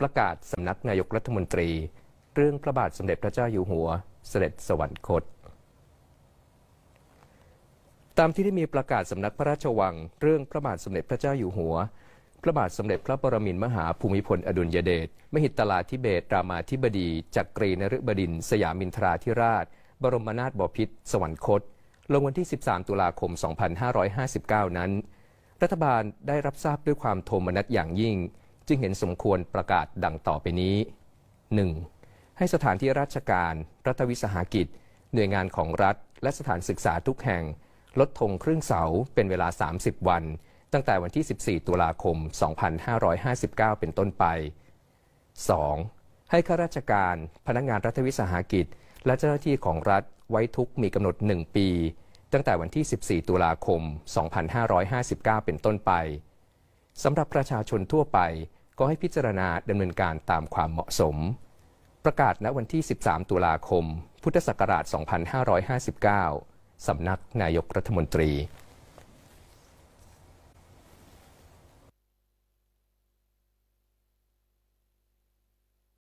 ประกาศสำนักนายกรัฐมนตรี เรื่องพระบาทสมเด็จพระเจ้าอยู่หัว เสด็จสวรรคต ตามที่ได้มีประกาศสำนักพระราชวัง เรื่องพระบาทสมเด็จพระเจ้าอยู่หัว พระบาทสมเด็จพระปรมินทรมหาภูมิพลอดุลยเดชมหิตลาธิเบศรามาธิบดี จักรีนฤบดิน สยามินทราธิราช บรมนาถบพิตรสวรรคต ลงวันที่ 13 ตุลาคม 2559 นั้น รัฐบาลได้รับทราบด้วยความโทมนัสอย่างยิ่ง จึงเห็นสมควรประกาศดังต่อไปนี้ 1. ให้สถานที่ราชการ รัฐวิสาหกิจ หน่วยงานของรัฐ และสถานศึกษาทุกแห่ง ลดธงครึ่งเสาเป็นเวลา 30 วัน ตั้งแต่วันที่ 14 ตุลาคม 2559 เป็นต้นไป 2. ให้ข้าราชการ พนักงานรัฐวิสาหกิจ และเจ้าหน้าที่ของรัฐไว้ทุกมีกำหนด 1 ปี ตั้งแต่วันที่ 14 ตุลาคม 2559 เป็นต้นไปสำหรับประชาชนทั่วไป ก็ให้พิจารณาดำเนินการตามความเหมาะสม ประกาศณวันที่ 13 ตุลาคม พุทธศักราช 2559 สำนักนายกรัฐมนตรี